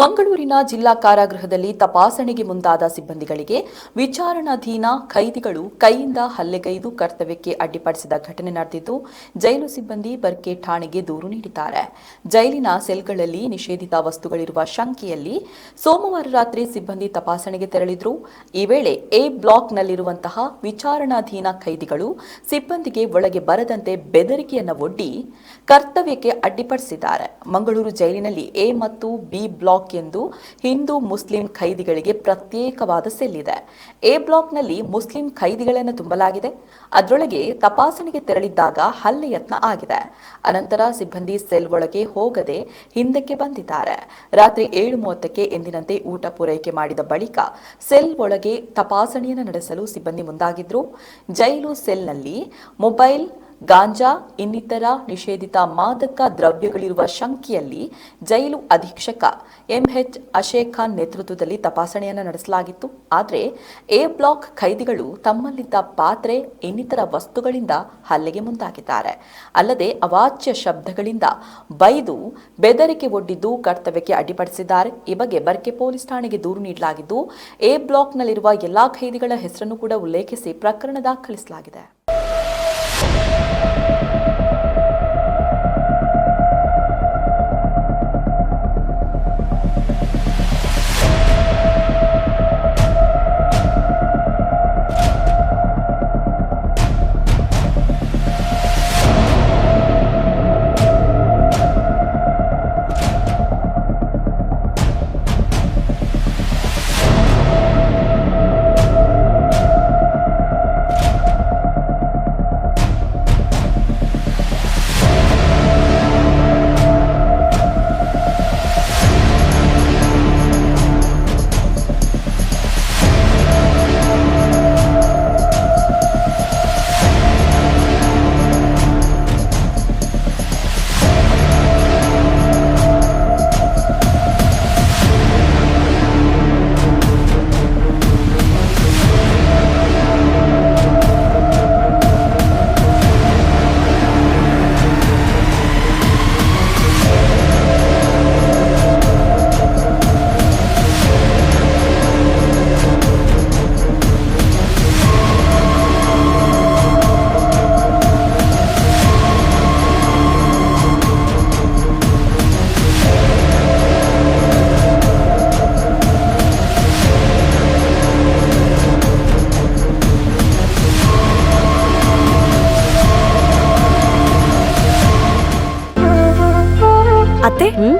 ಮಂಗಳೂರಿನ ಜಿಲ್ಲಾ ಕಾರಾಗೃಹದಲ್ಲಿ ತಪಾಸಣೆಗೆ ಮುಂದಾದ ಸಿಬ್ಬಂದಿಗಳಿಗೆ ವಿಚಾರಣಾಧೀನ ಖೈದಿಗಳು ಕೈಯಿಂದ ಹಲ್ಲೆಗೈದು ಕರ್ತವ್ಯಕ್ಕೆ ಅಡ್ಡಿಪಡಿಸಿದ ಘಟನೆ ನಡೆದಿದ್ದು, ಜೈಲು ಸಿಬ್ಬಂದಿ ಬರ್ಕೆ ಠಾಣೆಗೆ ದೂರು ನೀಡಿದ್ದಾರೆ. ಜೈಲಿನ ಸೆಲ್ಗಳಲ್ಲಿ ನಿಷೇಧಿತ ವಸ್ತುಗಳಿರುವ ಶಂಕೆಯಲ್ಲಿ ಸೋಮವಾರ ರಾತ್ರಿ ಸಿಬ್ಬಂದಿ ತಪಾಸಣೆಗೆ ತೆರಳಿದ್ರು. ಈ ವೇಳೆ ಎ ಬ್ಲಾಕ್ನಲ್ಲಿರುವಂತಹ ವಿಚಾರಣಾಧೀನ ಖೈದಿಗಳು ಸಿಬ್ಬಂದಿಗೆ ಒಳಗೆ ಬರದಂತೆ ಬೆದರಿಕೆಯನ್ನು ಒಡ್ಡಿ ಕರ್ತವ್ಯಕ್ಕೆ ಅಡ್ಡಿಪಡಿಸಿದ್ದಾರೆ. ಮಂಗಳೂರು ಜೈಲಿನಲ್ಲಿ ಎ ಮತ್ತು ಬಿ ಬ್ಲಾಕ್ ಎಂದು ಹಿಂದೂ ಮುಸ್ಲಿಂ ಖೈದಿಗಳಿಗೆ ಪ್ರತ್ಯೇಕವಾದ ಸೆಲ್ ಇದೆ. ಎ ಬ್ಲಾಕ್ನಲ್ಲಿ ಮುಸ್ಲಿಂ ಖೈದಿಗಳನ್ನು ತುಂಬಲಾಗಿದೆ. ಅದರೊಳಗೆ ತಪಾಸಣೆಗೆ ತೆರಳಿದ್ದಾಗ ಹಲ್ಲೆ ಯತ್ನ ಆಗಿದೆ. ಅನಂತರ ಸಿಬ್ಬಂದಿ ಸೆಲ್ ಒಳಗೆ ಹೋಗದೆ ಹಿಂದಕ್ಕೆ ಬಂದಿದ್ದಾರೆ. ರಾತ್ರಿ ಏಳು ಮೂವತ್ತಕ್ಕೆ ಎಂದಿನಂತೆ ಊಟ ಪೂರೈಕೆ ಮಾಡಿದ ಬಳಿಕ ಸೆಲ್ ಒಳಗೆ ತಪಾಸಣೆಯನ್ನು ನಡೆಸಲು ಸಿಬ್ಬಂದಿ ಮುಂದಾಗಿದ್ರು. ಜೈಲು ಸೆಲ್ನಲ್ಲಿ ಮೊಬೈಲ್ ಗಾಂಜಾ, ಇನ್ನಿತರ ನಿಷೇಧಿತ ಮಾದಕ ದ್ರವ್ಯಗಳಿರುವ ಶಂಕೆಯಲ್ಲಿ ಜೈಲು ಅಧೀಕ್ಷಕ ಎಂಎಚ್ ಅಶೇಖ್ ಖಾನ್ ನೇತೃತ್ವದಲ್ಲಿ ತಪಾಸಣೆಯನ್ನು ನಡೆಸಲಾಗಿತ್ತು. ಆದರೆ, ಎ ಬ್ಲಾಕ್ ಖೈದಿಗಳು ತಮ್ಮಲ್ಲಿದ್ದ ಪಾತ್ರೆ, ಇನ್ನಿತರ ವಸ್ತುಗಳಿಂದ ಹಲ್ಲೆಗೆ ಮುಂದಾಗಿದ್ದಾರೆ. ಅಲ್ಲದೆ, ಅವಾಚ್ಯ ಶಬ್ದಗಳಿಂದ ಬೈದು ಬೆದರಿಕೆ ಒಡ್ಡಿದ್ದು ಕರ್ತವ್ಯಕ್ಕೆ ಅಡ್ಡಿಪಡಿಸಿದ್ದಾರೆ. ಈ ಬಗ್ಗೆ ಬರ್ಕೆ ಪೊಲೀಸ್ ಠಾಣೆಗೆ ದೂರು ನೀಡಲಾಗಿದ್ದು, ಎ ಬ್ಲಾಕ್ನಲ್ಲಿರುವ ಎಲ್ಲಾ ಖೈದಿಗಳ ಹೆಸರನ್ನು ಕೂಡ ಉಲ್ಲೇಖಿಸಿ ಪ್ರಕರಣ ದಾಖಲಿಸಲಾಗಿದೆ.